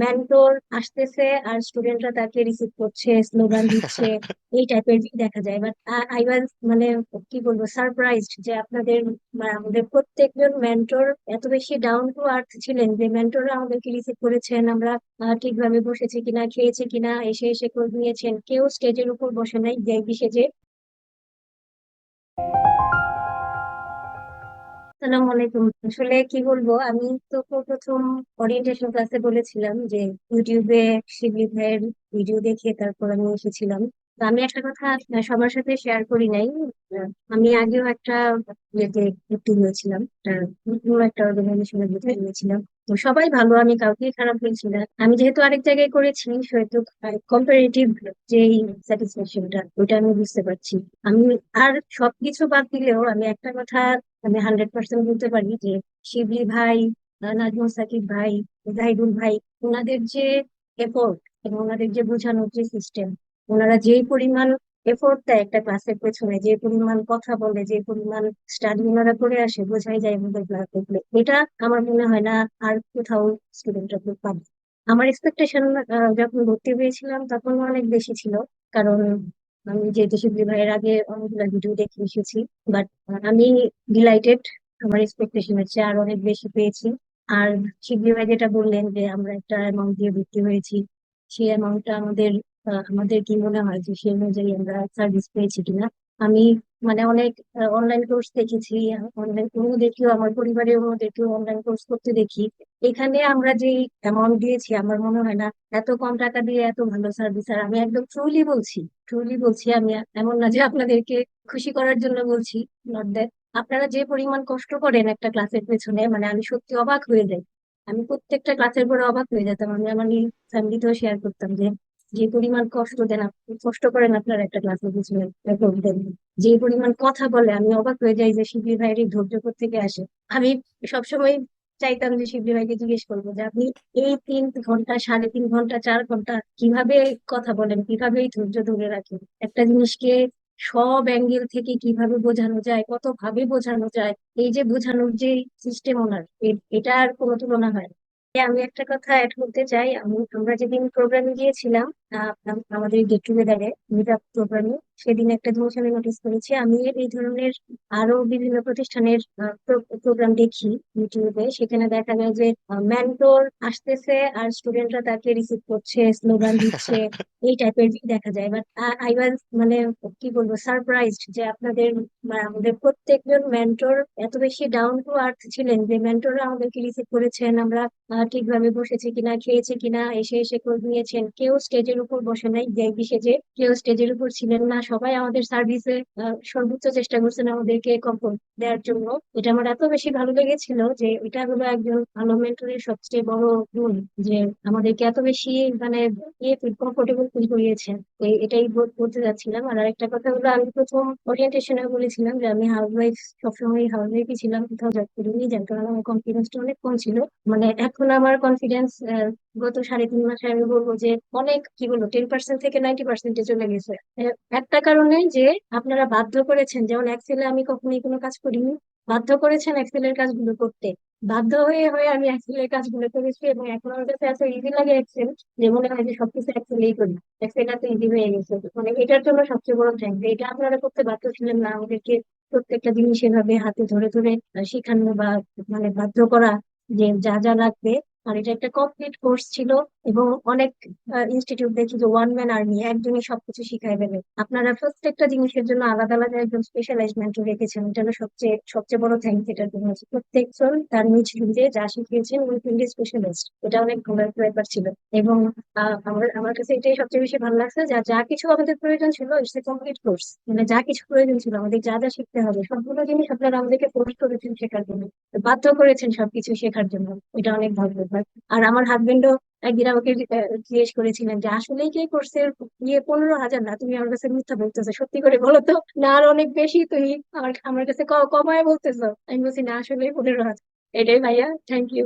Mentor আসতেছে আর স্টুডেন্টরা তাকে রিসিভ করছে স্লোগান দিচ্ছে এই টাইপের দেখা যায়। বাট আই ওয়াজ মানে কি বলব সারপ্রাইজড যে আপনাদের মানে আমাদের প্রত্যেকজন মেন্টর এত বেশি ডাউন টু আর্থ ছিলেন যে মেন্টররা আমাদেরকে রিসিভ করেছেন। আমরা ঠিকভাবে বসেছি কিনা খেয়েছি কিনা এসে এসে খোঁজ নিয়েছেন। কেউ স্টেজের উপর বসে নাই সেজে আসসালামু আলাইকুম। আসলে কি বলব, আমি তো প্রথম ওরিয়েন্টেশন ক্লাসে বলেছিলাম যে ইউটিউবে শিবলি ভাইয়ের ভিডিও দেখে তারপর আমি এসেছিলাম। তো আমি একটা কথা সবার সাথে শেয়ার করি নাই। আমি আগেও একটা ইয়েতে ভর্তি হয়েছিলাম, একটা অর্গানাইজেশনে ভর্তি হয়েছিলাম। তো সবাই ভালো, আমি কাউকে খারাপ বলছি না। আমি যেহেতু আরেক জায়গায় করেছি সেহেতু কম্পারেটিভ যেই স্যাটিসফ্যাকশনটা ওইটা আমি বুঝতে পারছি। আমি আর সবকিছু বাদ দিলেও আমি একটা কথা আমি হান্ড্রেড পার্সেন্ট বলতে পারি যে শিবলি ভাই নাজমুল সাকিব ভাই, জাহিদুল ভাই, ওনাদের যে এফোর্ট এবং ওনাদের যে বোঝানোর যে সিস্টেম ওনারা যেই পরিমাণ এফোর্ট দেয় একটা ক্লাসের পেছনে, যে পরিমাণ কথা বলে, যে পরিমাণ স্টাডি ওনারা করে আসে, বোঝাই যায় আমাদের ক্লাস এটা আমার মনে হয় না আর কোথাও স্টুডেন্টরা পাবে। আমার এক্সপেকটেশন যখন ভর্তি হয়েছিলাম তখন অনেক বেশি ছিল, কারণ আমি যেহেতু শিবলি ভাইয়ের আগে অনেকগুলো ভিডিও দেখে এসেছি বাট আমি ডিলাইটেড আমার এক্সপেকটেশনের হচ্ছে আর অনেক বেশি পেয়েছি। আর শিবলি ভাই যেটা বললেন যে আমরা একটা অ্যামাউন্ট দিয়ে ভর্তি হয়েছি, সেই অ্যামাউন্টটা আমাদের আমাদের কি মনে হয় যে সেই অনুযায়ী আমরা সার্ভিস পেয়েছি কিনা? আমি মানে অনেক অনলাইন কোর্স দেখেছি অনলাইন অন্যদেরকেও আমার পরিবারের অন্যদেরকেও অনলাইন কোর্স করতে দেখি। এখানে আমরা যে অ্যামাউন্ট দিয়েছি, আমার মনে হয় না এত কম টাকা দিয়ে এত ভালো সার্ভিস আর আমি একদম ট্রুলি বলছি ট্রুলি বলছি, আমি এমন না যে আপনাদেরকে খুশি করার জন্য বলছি নট দ্যাট আপনারা যে পরিমাণ কষ্ট করেন একটা ক্লাসের পেছনে মানে আমি সত্যি অবাক হয়ে যাই। আমি প্রত্যেকটা ক্লাসের পরে অবাক হয়ে যেতাম, আমি আমার ফ্যামিলিতেও শেয়ার করতাম যে যে পরিমাণ কষ্ট দেন কষ্ট করেন আপনার একটা পিছনে effort দেন যে পরিমাণ কথা বলে, আমি অবাক হয়ে যাই যে শিবির ভাইয়ের এই ধৈর্য থেকে আসে। আমি সবসময় চাইতাম যে শিবলি ভাইকে জিজ্ঞেস করব যে, আপনি এই তিন ঘণ্টা, সাড়ে তিন ঘণ্টা, চার ঘণ্টা কীভাবে কথা বলেন? কীভাবে ধৈর্য ধরে রাখেন? একটা জিনিসকে সব অ্যাঙ্গেল থেকে কীভাবে বোঝানো যায়? কত ভাবে বোঝানো যায়? এই যে বোঝানোর যে সিস্টেম ওনার এটা আর কোনো তুলনা হয় না। আমি একটা কথা অ্যাড করতে চাই। আমি আমরা যেদিন প্রোগ্রামে গিয়েছিলাম আমাদের গেট টুগেদারে মিট আপ প্রোগ্রামে সেদিন একটা জিনিস আমি নোটিস করেছি। আমি এই ধরনের আরও বিভিন্ন প্রতিষ্ঠানের প্রোগ্রাম দেখি ইউটিউবে। সেখানে দেখা যায় যে মেন্টর আসতেছে আর স্টুডেন্টরা তাকে রিসিভ করছে স্লোগান দিচ্ছে এই টাইপের দেখা যায়। বাট আই ওয়াজ মানে কি বলব সারপ্রাইজড যে আপনাদের মানে আমাদের প্রত্যেকজন মেন্টর এত বেশি ডাউন টু আর্থ ছিলেন যে মেন্টররা আমাদেরকে রিসিভ করেছেন। আমরা ঠিকভাবে বসেছি কিনা, খেয়েছি কিনা, এসে এসে খোঁজ নিয়েছেন। কেউ স্টেজের উপর বসে নাই সেজে। কেউ স্টেজের উপর ছিলেন না। সবাই আমাদের সার্ভিসে সর্বোচ্চ চেষ্টা করছেন আমাদেরকে কমফোর্ট দেওয়ার জন্য। এটা আমার এত বেশি ভালো লেগেছিল যে এটা হলো একজন ভালো মেন্টরের সবচেয়ে বড় গুণ যে আমাদেরকে এত বেশি মানে ইয়ে ফিল কমফোর্টেবল ফিল করিয়েছেন। এটাই বল- বলতে যাচ্ছিলাম। আর আরেকটা কথা হলো, আমি প্রথম ওরিয়েন্টেশনে বলেছিলাম যে আমি হাউস ওয়াইফ সবসময় হাউস ওয়াইফই ছিলাম, কোথাও জব করিনি, যার কারণে আমার কনফিডেন্সটা অনেক কম ছিল। মানে এখন আমার কনফিডেন্স গত সাড়ে তিন মাসে আমি বলব যে অনেক, কি বলব টেন পার্সেন্ট থেকে নাইনটি পার্সেন্টে চলে গেছে। একটা কারণে যে আপনারা বাধ্য করেছেন, যেমন এক্সেলে আমি কখনোই কোনো কাজ করিনি, বাধ্য করেছেন এক্সেলের কাজগুলো করতে। বাধ্য হয়ে হয়ে আমি এক্সেলের কাজগুলো করেছি এবং এখন আমার কাছে এত ইজি লাগে এক্সেল যে মনে হয় যে সবকিছু এক্সেলেই করি। এক্সেল এত ইজি হয়ে গেছে। মানে এটার জন্য সবচেয়ে বড় থ্যাংক এটা আপনারা করতে বাধ্য ছিলেন না আমাদেরকে প্রত্যেকটা জিনিস এভাবে হাতে ধরে ধরে শেখানো বা মানে বাধ্য করা। যে যা যা লাগবে আর এটা একটা কমপ্লিট কোর্স ছিল এবং অনেক ইনস্টিটিউট দেখি যে ওয়ান ম্যান আর্মি একজনই সবকিছু শিখাই দেবে। আপনারা প্রত্যেকটা জিনিসের জন্য আলাদা আলাদা একজন স্পেশালাইজ রেখেছেন, এটা সবচেয়ে সবচেয়ে বড় থ্যাংক এটার জন্য। প্রত্যেকজন তার নিজ ফিল্ডে যা শিখিয়েছেন ওই ফিল্ডে স্পেশালিস্ট এটা অনেক ভালো একটা ব্যাপার ছিল। এবং আমার আমার কাছে এটাই সবচেয়ে বেশি ভালো লাগছে যা যা কিছু আমাদের প্রয়োজন ছিল ইটস এ কমপ্লিট কোর্স মানে যা কিছু প্রয়োজন ছিল আমাদের, যা যা শিখতে হবে, সবগুলো জিনিস আপনারা আমাদেরকে ফোর্স করেছেন শেখার জন্য, বাধ্য করেছেন সবকিছু শেখার জন্য। এটা অনেক ভালো আর আমার হাজবেন্ডও একদিন আমাকে জিজ্ঞেস করেছিলেন যে আসলে কে করছে ইয়ে পনেরো হাজার না? তুমি আমার কাছে মিথ্যা বলতেছো, সত্যি করে বলো তো? না, আর অনেক বেশি তুমি আমার আমার কাছে কমায় বলতেছো। আমি বলছি, না আসলে পনেরো হাজার। এটাই ভাইয়া থ্যাংক ইউ